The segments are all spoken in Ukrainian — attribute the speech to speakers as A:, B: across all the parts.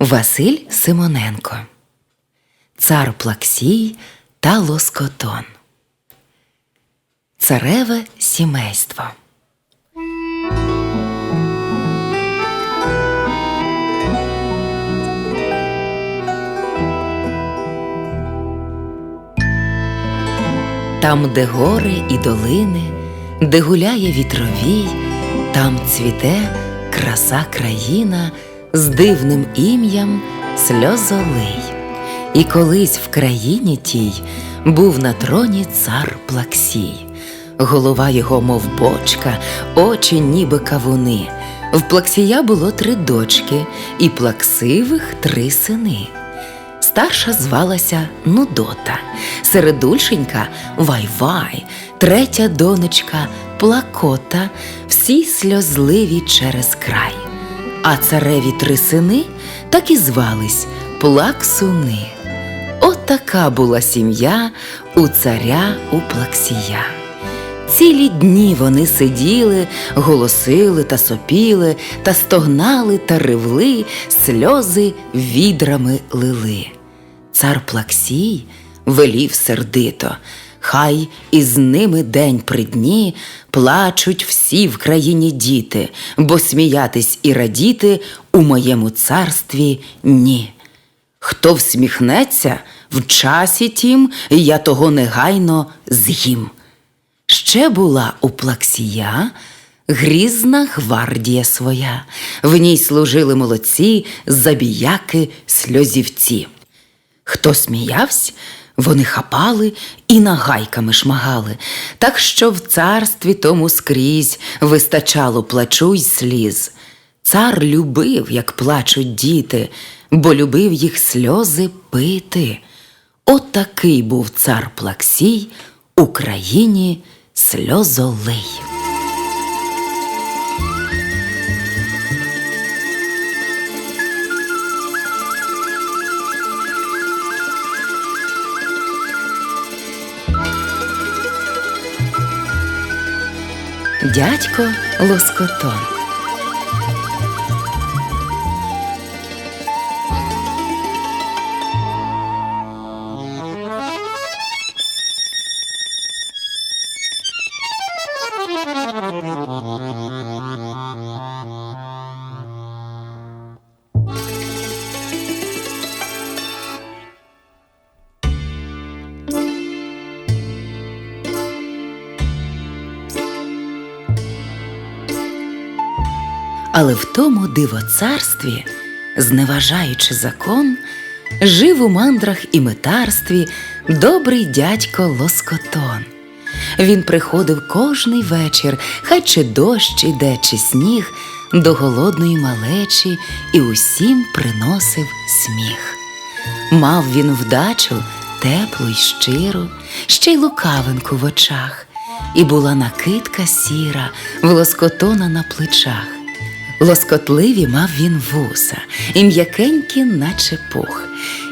A: Василь Симоненко. Цар Плаксій та Лоскотон. Цареве сімейство. Там, де гори і долини, де гуляє вітровій, там цвіте краса країна з дивним ім'ям сльозолий. І колись в країні тій був на троні цар Плаксій. Голова його, мов бочка, очі ніби кавуни. В Плаксія було три дочки, і плаксивих три сини. Старша звалася Нудота, середульшенька Вай-Вай, третя донечка Плакота, всі сльозливі через край. А цареві три сини так і звались Плаксуни. Отака була сім'я у царя у Плаксія. Цілі дні вони сиділи, голосили та сопіли, та стогнали та ревли, сльози відрами лили. Цар Плаксій велів сердито, хай із ними день при дні плачуть всі в країні діти, бо сміятись і радіти у моєму царстві ні. Хто всміхнеться в часі тім, я того негайно з'їм. Ще була у Плаксія грізна гвардія своя, в ній служили молодці, забіяки, сльозівці. Хто сміявсь, вони хапали і нагайками шмагали, так що в царстві тому скрізь вистачало плачу й сліз. Цар любив, як плачуть діти, бо любив їх сльози пити. Отакий був цар Плаксій у країні сльозолий. Дядько Лоскотон. Але в тому дивоцарстві, зневажаючи закон, жив у мандрах і метарстві добрий дядько Лоскотон. Він приходив кожний вечір, хай чи дощ іде, чи сніг, до голодної малечі і усім приносив сміх. Мав він вдачу теплу й щиру, ще й лукавинку в очах, і була накидка сіра в лоскотона на плечах. Лоскотливі мав він вуса, і м'якенькі, наче пух,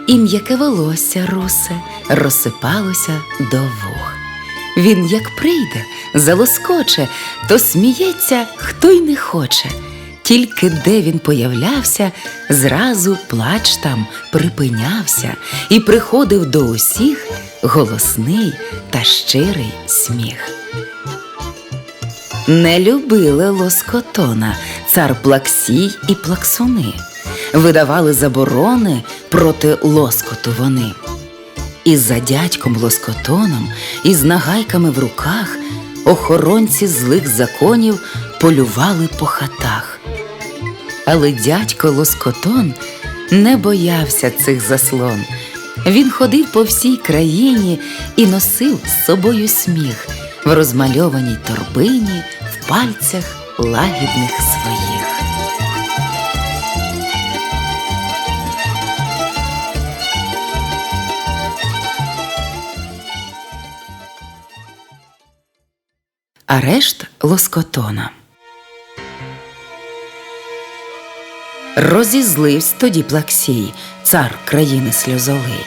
A: і м'яке волосся русе розсипалося до вух. Він, як прийде, залоскоче, то сміється, хто й не хоче. Тільки де він появлявся, зразу плач там припинявся і приходив до усіх голосний та щирий сміх. Не любили лоскотона, цар Плаксій і плаксуни, видавали заборони проти лоскоту вони. І за дядьком лоскотоном, і з нагайками в руках охоронці злих законів полювали по хатах. Але дядько Лоскотон не боявся цих заслон. Він ходив по всій країні і носив з собою сміх в розмальованій торбині, пальцях лагідних своїх. Арешт Лоскотона. Розізливсь тоді Плаксій, цар країни сльозовий.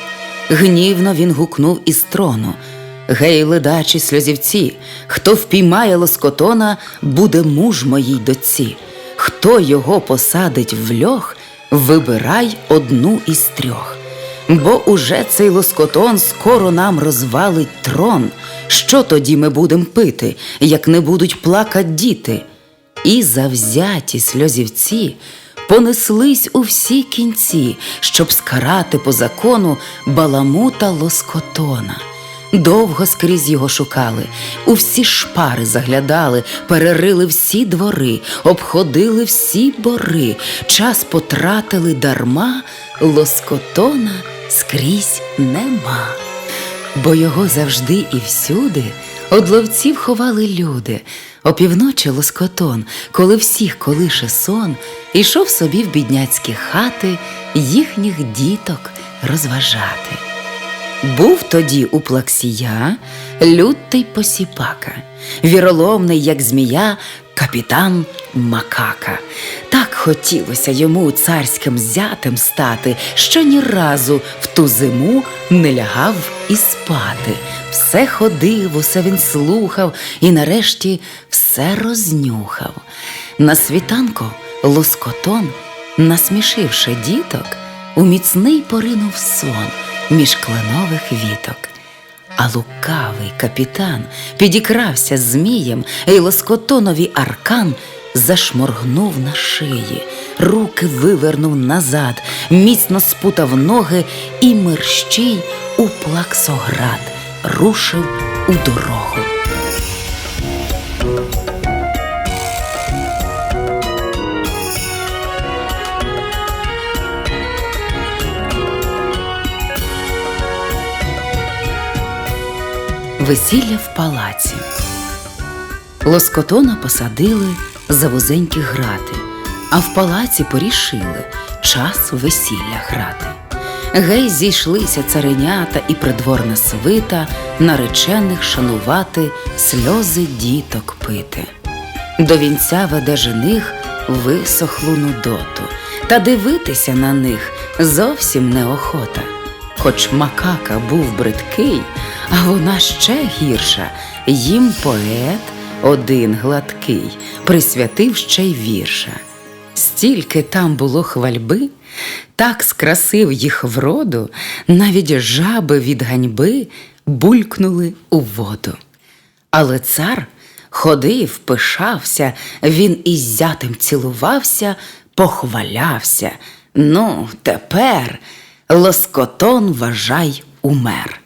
A: Гнівно він гукнув із трону. Гей, ледачі сльозівці, хто впіймає лоскотона, буде муж моїй доці. Хто його посадить в льох, вибирай одну із трьох. Бо уже цей лоскотон скоро нам розвалить трон. Що тоді ми будем пити, як не будуть плакать діти? І завзяті сльозівці понеслись у всі кінці, щоб скарати по закону баламута лоскотона. Довго скрізь його шукали, у всі шпари заглядали, перерили всі двори, обходили всі бори, час потратили дарма, лоскотона скрізь нема. Бо його завжди і всюди од ловців ховали люди. Опівночі лоскотон, коли всіх колише сон, ішов собі в бідняцькі хати їхніх діток розважати. Був тоді у плаксія лютий посіпака, віроломний, як змія, капітан Макака. Так хотілося йому царським зятем стати, що ні разу в ту зиму не лягав і спати. Все ходив, усе він слухав і нарешті все рознюхав. На світанку лоскотон, насмішивши діток, у міцний поринув сон між кленових віток. А лукавий капітан підікрався змієм, і лоскотонові аркан зашморгнув на шиї, руки вивернув назад, міцно спутав ноги і мерщій у плаксоград рушив у дорогу. Весілля в палаці. Лоскотона посадили за вузенькі грати, а в палаці порішили час весілля грати. Гей, зійшлися царинята і придворна свита, наречених шанувати, сльози діток пити. До вінця веде жених висохлу нудоту, та дивитися на них зовсім неохота. Хоч макака був бридкий, а вона ще гірша, їм поет один гладкий, присвятив ще й вірша. Стільки там було хвальби, так скрасив їх вроду, навіть жаби від ганьби булькнули у воду. Але цар ходив, пишався, він із зятем цілувався, похвалявся. Ну, тепер лоскотон вважай умер.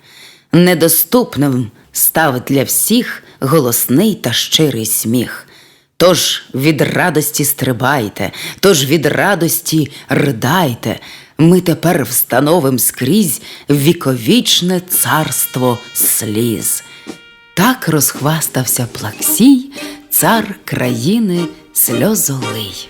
A: Недоступним став для всіх голосний та щирий сміх. Тож від радості стрибайте, тож від радості ридайте. Ми тепер встановим скрізь віковічне царство сліз. Так розхвастався Плаксій, цар країни сльозолий.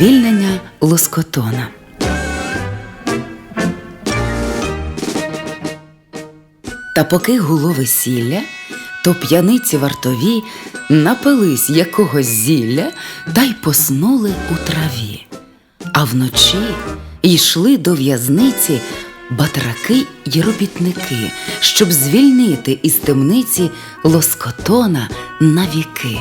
A: Звільнення лоскотона. Та поки гуло весілля, то п'яниці вартові напились якогось зілля та й поснули у траві. А вночі йшли до в'язниці батраки й робітники, щоб звільнити із темниці лоскотона навіки.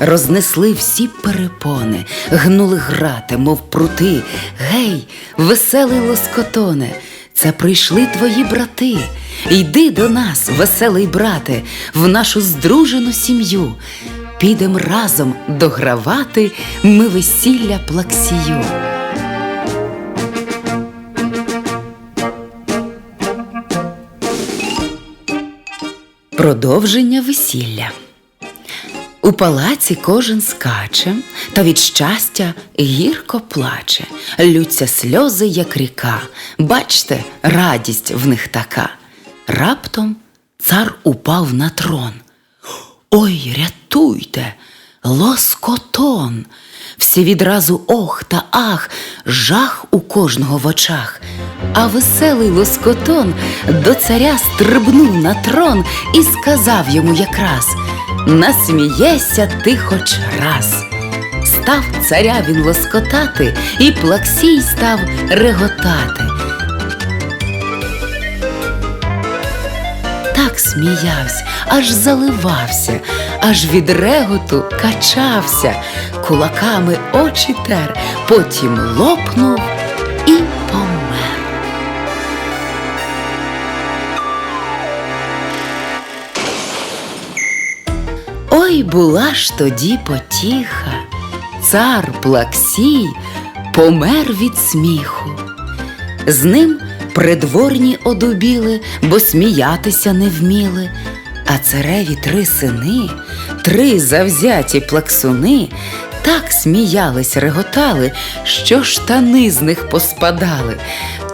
A: Рознесли всі перепони, гнули грати, мов прути. Гей, веселий лоскотоне, це прийшли твої брати. Йди до нас, веселий брате, в нашу здружену сім'ю. Підем разом догравати ми весілля плаксію. Продовження весілля. У палаці кожен скаче, та від щастя гірко плаче, лються сльози, як ріка. Бачте, радість в них така. Раптом цар упав на трон. Ой, рятуйте, лоскотон. Всі відразу ох та ах, жах у кожного в очах. А веселий лоскотон до царя стрибнув на трон і сказав йому якраз насмієся ти хоч раз. Став царя він лоскотати, і плаксій став реготати. Так сміявся, аж заливався, аж від реготу качався, кулаками очі тер, потім лопнув була ж тоді потіха, цар Плаксій помер від сміху. З ним придворні одубіли, бо сміятися не вміли. А цареві три сини, три завзяті плаксуни, так сміялись, реготали, що штани з них поспадали.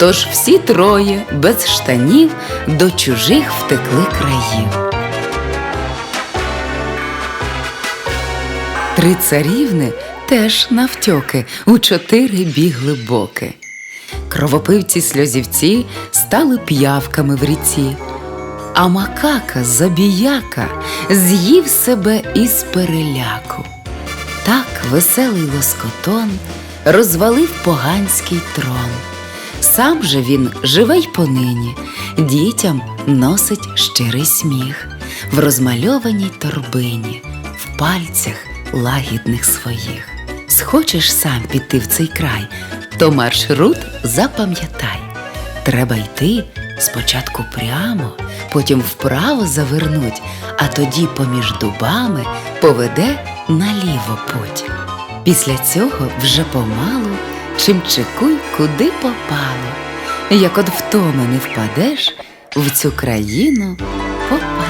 A: Тож всі троє без штанів до чужих втекли країв. Три царівни теж навтьоки у чотири бігли боки. Кровопивці сльозівці стали п'явками в ріці, а макака забіяка з'їв себе із переляку. Так веселий лоскотон розвалив поганський трон. Сам же він живе й понині, дітям носить щирий сміх в розмальованій торбині, в пальцях лагідних своїх. Схочеш сам піти в цей край, то маршрут запам'ятай. Треба йти спочатку прямо, потім вправо завернуть, а тоді поміж дубами поведе наліво путь. Після цього вже помалу чимчикуй куди попало. Як от втома не впадеш, в цю країну попадеш.